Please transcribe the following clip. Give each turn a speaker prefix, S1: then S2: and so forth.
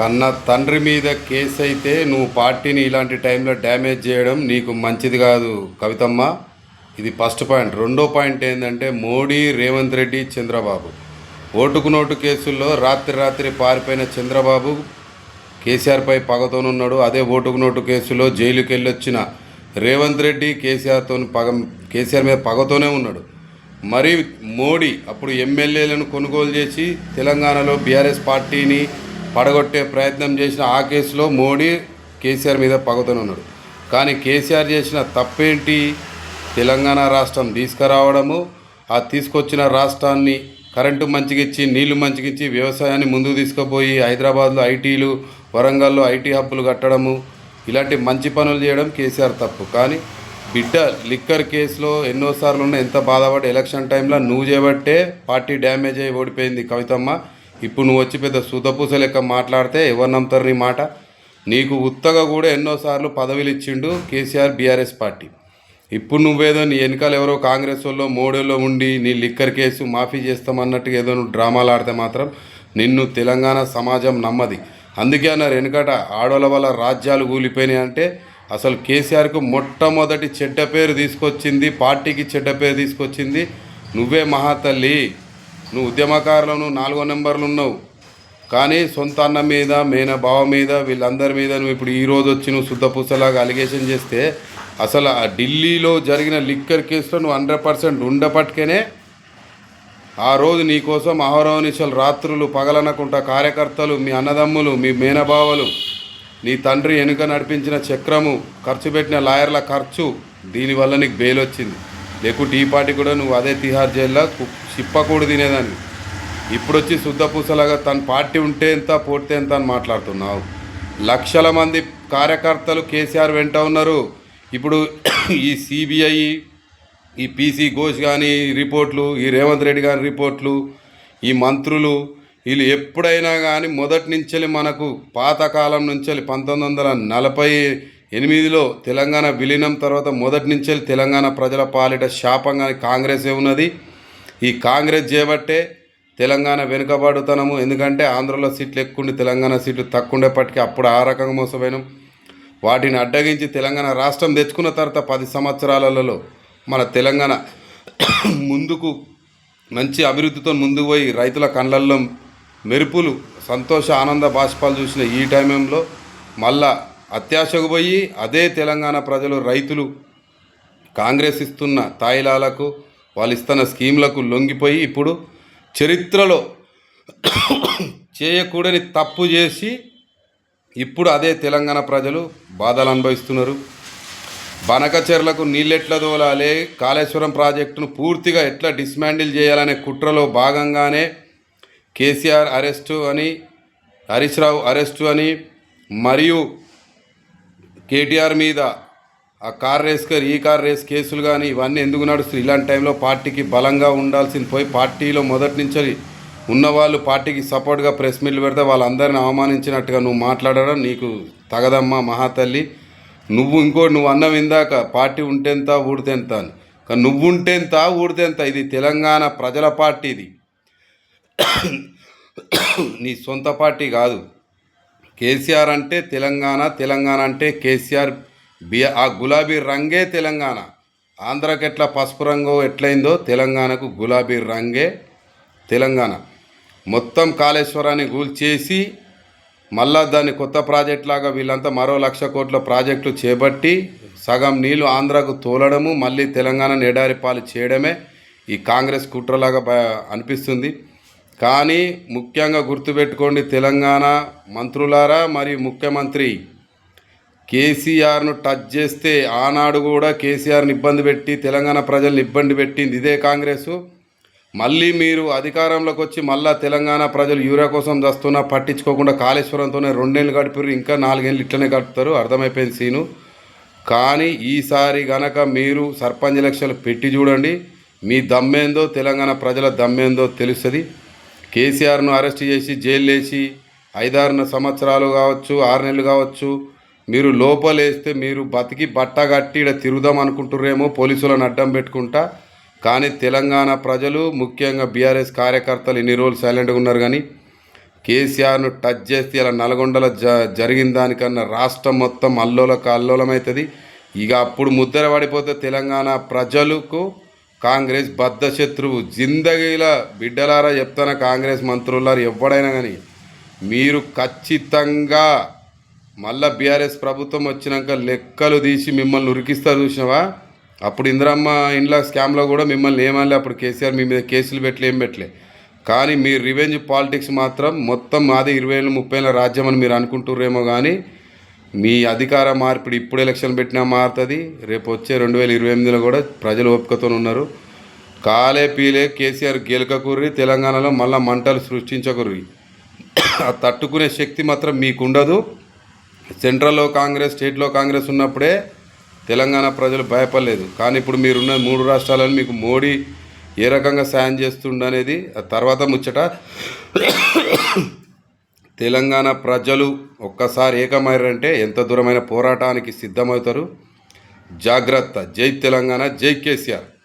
S1: కన్న తండ్రి మీద కేసు అయితే నువ్వు పార్టీని ఇలాంటి టైంలో డ్యామేజ్ చేయడం నీకు మంచిది కాదు కవితమ్మ. ఇది ఫస్ట్ పాయింట్. రెండో పాయింట్ ఏంటంటే మోడీ రేవంత్ రెడ్డి చంద్రబాబు. ఓటుకు నోటు కేసుల్లో రాత్రి రాత్రి పారిపోయిన చంద్రబాబు కేసీఆర్పై పగతోనున్నాడు. అదే ఓటుకు నోటు కేసులో జైలుకి వెళ్ళొచ్చిన రేవంత్ రెడ్డి కేసీఆర్తో పగ కేసీఆర్ మీద పగతోనే ఉన్నాడు. మరి మోడీ అప్పుడు ఎమ్మెల్యేలను కొనుగోలు చేసి తెలంగాణలో బీఆర్ఎస్ పార్టీని పడగొట్టే ప్రయత్నం చేసిన ఆ కేసులో మోడీ కేసీఆర్ మీద పగతోనే కానీ కేసీఆర్ చేసిన తప్పేంటి? తెలంగాణ రాష్ట్రం తీసుకురావడము ఆ తీసుకొచ్చిన రాష్ట్రాన్ని కరెంటు మంచిగిచ్చి నీళ్ళు మంచిగిచ్చి వ్యవసాయాన్ని ముందుకు తీసుకుపోయి హైదరాబాద్లో ఐటీలు వరంగల్లో ఐటీ హబ్బులు కట్టడము ఇలాంటి మంచి పనులు చేయడం కేసీఆర్ తప్పు. కానీ బిడ్డ లిక్కర్ కేసులో ఎన్నోసార్లు ఉన్న ఎంత బాధపడి ఎలక్షన్ టైంలో నువ్వు చేయబట్టే పార్టీ డ్యామేజ్ అయ్యి ఓడిపోయింది కవితమ్మ. ఇప్పుడు నువ్వు వచ్చి పెద్ద సుతపూస లెక్క మాట్లాడితే ఎవరు నమ్ముతారు నీ మాట? నీకు ఉత్తగా కూడా ఎన్నోసార్లు పదవులు ఇచ్చిండు కేసీఆర్ బీఆర్ఎస్ పార్టీ. ఇప్పుడు నువ్వేదో నీ వెనకాల ఎవరో కాంగ్రెస్ వాళ్ళు మోడీలో ఉండి నీ లిక్కర్ కేసు మాఫీ చేస్తామన్నట్టుగా ఏదో నువ్వు డ్రామాలు ఆడితే మాత్రం నిన్ను తెలంగాణ సమాజం నమ్మది. అందుకే అన్నారు వెనుకట ఆడోళ్ళ వల్ల రాజ్యాలు కూలిపోయినాయి అంటే అసలు కేసీఆర్కు మొట్టమొదటి చెడ్డ పేరు తీసుకొచ్చింది పార్టీకి చెడ్డ పేరు తీసుకొచ్చింది నువ్వే మహాతల్లి నువ్వు ఉద్యమకారులను నాలుగో నెంబర్లు ఉన్నావు. కానీ సొంత అన్న మీద మేన బావ మీద వీళ్ళందరి మీద నువ్వు ఇప్పుడు ఈ రోజు వచ్చి నువ్వు శుద్ధపూసలాగా అలిగేషన్ చేస్తే అసలు ఆ ఢిల్లీలో జరిగిన లిక్కర్ కేసులో నువ్వు హండ్రెడ్ పర్సెంట్ ఉండపట్టుకనే ఆ రోజు నీకోసం అహోరవనిశలు రాత్రులు పగలనకుండా కార్యకర్తలు మీ అన్నదమ్ములు మీ మేనబావలు నీ తండ్రి వెనుక నడిపించిన చక్రము ఖర్చు పెట్టిన లాయర్ల ఖర్చు దీనివల్ల నీకు బెయిల్ వచ్చింది లేకుంటే ఈ పార్టీ కూడా నువ్వు అదే తిహార్ జైల్లో కు- చిప్పకూడు తినేదాన్ని. ఇప్పుడు వచ్చి శుద్ధపూసలాగా తన పార్టీ ఉంటే ఎంత పోతే ఎంత అని మాట్లాడుతున్నావు. లక్షల మంది కార్యకర్తలు కేసీఆర్ వెంట ఉన్నారు. ఇప్పుడు ఈ సిబిఐ ఈ పీసీ ఘోష్ కానీ రిపోర్ట్లు ఈ రేవంత్ రెడ్డి గారి రిపోర్ట్లు ఈ మంత్రులు వీళ్ళు ఎప్పుడైనా కానీ మొదటి నుంచి మనకు పాతకాలం నుంచి పంతొమ్మిది వందల నలభై ఎనిమిదిలో తెలంగాణ విలీనం తర్వాత మొదటి నుంచే తెలంగాణ ప్రజల పాలిట శాపంగా కాంగ్రెసే ఉన్నది. ఈ కాంగ్రెస్ చేయబట్టే తెలంగాణ వెనుకబాటుతనము ఎందుకంటే ఆంధ్రలో సీట్లు ఎక్కువండి తెలంగాణ సీట్లు తక్కువ ఉండేప్పటికీ అప్పుడు ఆ రకంగా మోసపోయినాం. వాటిని అడ్డగించి తెలంగాణ రాష్ట్రం తెచ్చుకున్న తర్వాత పది సంవత్సరాలలో మన తెలంగాణ ముందుకు మంచి అభివృద్ధితో ముందుకు పోయి రైతుల కళ్ళల్లో మెరుపులు సంతోష ఆనంద బాష్పాలు చూసిన ఈ టైంలో మళ్ళా అత్యాశకు పోయి అదే తెలంగాణ ప్రజలు రైతులు కాంగ్రెస్ ఇస్తున్న తాయిలాలకు వాళ్ళు ఇస్తున్న స్కీమ్లకు లొంగిపోయి ఇప్పుడు చరిత్రలో చేయకూడని తప్పు చేసి ఇప్పుడు అదే తెలంగాణ ప్రజలు బాధలు అనుభవిస్తున్నారు. బనకచెర్లకు నీళ్ళెట్ల దోలాలే కాళేశ్వరం ప్రాజెక్టును పూర్తిగా ఎట్లా డిస్మాండిల్ చేయాలనే కుట్రలో భాగంగానే కేసీఆర్ అరెస్టు అని హరీష్ రావు అరెస్టు అని మరియు కేటీఆర్ మీద ఆ కార్ రేస్కర్ ఈ కార్ రేస్ కేసులు కానీ ఇవన్నీ ఎందుకు నడుస్తుంది ఇలాంటి టైంలో పార్టీకి బలంగా ఉండాల్సింది పోయి పార్టీలో మొదటి నుంచి ఉన్నవాళ్ళు పార్టీకి సపోర్ట్గా ప్రెస్ మీట్లు పెడితే వాళ్ళందరిని అవమానించినట్టుగా నువ్వు మాట్లాడడం నీకు తగదమ్మా మహాతల్లి. నువ్వు ఇంకోటి నువ్వు అన్నం ఇందాక పార్టీ ఉంటేంత ఊడితేంత అని. కానీ నువ్వు ఉంటేంత ఊడితేంత. ఇది తెలంగాణ ప్రజల పార్టీ ఇది నీ సొంత పార్టీ కాదు. కేసీఆర్ అంటే తెలంగాణ తెలంగాణ అంటే కేసీఆర్ బి ఆ గులాబీ రంగే తెలంగాణ. ఆంధ్రాకి ఎట్లా పసుపు రంగు ఎట్లయిందో తెలంగాణకు గులాబీ రంగే తెలంగాణ. మొత్తం కాళేశ్వరాన్ని కూల్చేసి మళ్ళా దాన్ని కొత్త ప్రాజెక్ట్ లాగా వీళ్ళంతా మరో లక్ష కోట్ల ప్రాజెక్టులు చేపట్టి సగం నీళ్ళు ఆంధ్రాకు తోలడము మళ్ళీ తెలంగాణ ఎడారి పాలు చేయడమే ఈ కాంగ్రెస్ కుట్రలాగా అనిపిస్తుంది. కానీ ముఖ్యంగా గుర్తుపెట్టుకోండి తెలంగాణ మంత్రులారా మరియు ముఖ్యమంత్రి కేసీఆర్ను టచ్ చేస్తే ఆనాడు కూడా కేసీఆర్ని ఇబ్బంది పెట్టి తెలంగాణ ప్రజల్ని ఇబ్బంది పెట్టింది ఇదే కాంగ్రెస్. మళ్ళీ మీరు అధికారంలోకి వచ్చి మళ్ళా తెలంగాణ ప్రజలు యూరియా కోసం వస్తున్నా పట్టించుకోకుండా కాళేశ్వరంతోనే రెండేళ్ళు గడిపారు ఇంకా నాలుగేళ్ళు ఇట్లనే గడుపుతారు అర్థమైపోయింది సీను. కానీ ఈసారి గనక మీరు సర్పంచ్ ఎలక్షన్లు పెట్టి చూడండి మీ దమ్మేందో తెలంగాణ ప్రజల దమ్మేందో తెలుస్తుంది. కేసీఆర్ను అరెస్ట్ చేసి జైలు వేసి ఐదారు సంవత్సరాలు కావచ్చు ఆరు నెలలు కావచ్చు మీరు లోపలేస్తే మీరు బతికి బట్ట కట్టి ఇక్కడ తిరుగుదాం అనుకుంటుర్రేమో పోలీసులను అడ్డం పెట్టుకుంటా. కానీ తెలంగాణ ప్రజలు ముఖ్యంగా బీఆర్ఎస్ కార్యకర్తలు ఇన్ని రోజులు సైలెంట్గా ఉన్నారు కానీ కేసీఆర్ను టచ్ చేస్తే ఇలా నల్గొండలో జ జరిగిన దానికన్నా రాష్ట్రం మొత్తం అల్లోల అల్లోలమవుతుంది ఇక అప్పుడు ముద్దర పడిపోతే తెలంగాణ ప్రజలకు కాంగ్రెస్ బద్ధ శత్రువు. జిందగీల బిడ్డలారా చెప్తాన కాంగ్రెస్ మంత్రులారు ఎవడైనా కానీ మీరు ఖచ్చితంగా మళ్ళా బీఆర్ఎస్ ప్రభుత్వం వచ్చినాక లెక్కలు తీసి మిమ్మల్ని ఉరికిస్తా చూసినావా? అప్పుడు ఇందిరమ్మ ఇండ్ల స్కామ్లో కూడా మిమ్మల్ని ఏమనలే. అప్పుడు కేసీఆర్ మీ మీద కేసులు పెట్టలే ఏం పెట్టలే. కానీ మీ రివెంజ్ పాలిటిక్స్ మాత్రం మొత్తం మాది ఇరవై ఏళ్ళు ముప్పై ఏళ్ళ రాజ్యం అని మీరు అనుకుంటుర్రేమో కానీ మీ అధికార మార్పిడి ఇప్పుడు ఎలక్షన్ పెట్టినా మారుతుంది. రేపు వచ్చే రెండు వేల ఇరవై ఎనిమిదిలో కూడా ప్రజలు ఓపికతో ఉన్నారు. కాలే పీలే కేసీఆర్ గెలకకుర్రి తెలంగాణలో మళ్ళా మంటలు సృష్టించకుర్రి. ఆ తట్టుకునే శక్తి మాత్రం మీకు ఉండదు సెంట్రల్లో కాంగ్రెస్ స్టేట్లో కాంగ్రెస్ ఉన్నప్పుడే తెలంగాణ ప్రజలు భయపడలేదు. కానీ ఇప్పుడు మీరున్న మూడు రాష్ట్రాలను మీకు మోడీ ఏ రకంగా సాయం చేస్తుండనేది ఆ తర్వాత ముచ్చట. తెలంగాణ ప్రజలు ఒక్కసారి ఏకమయ్యారంటే ఎంత దూరమైన పోరాటానికి సిద్ధమవుతారు? జాగ్రత్త. జై తెలంగాణ. జై కేసీఆర్.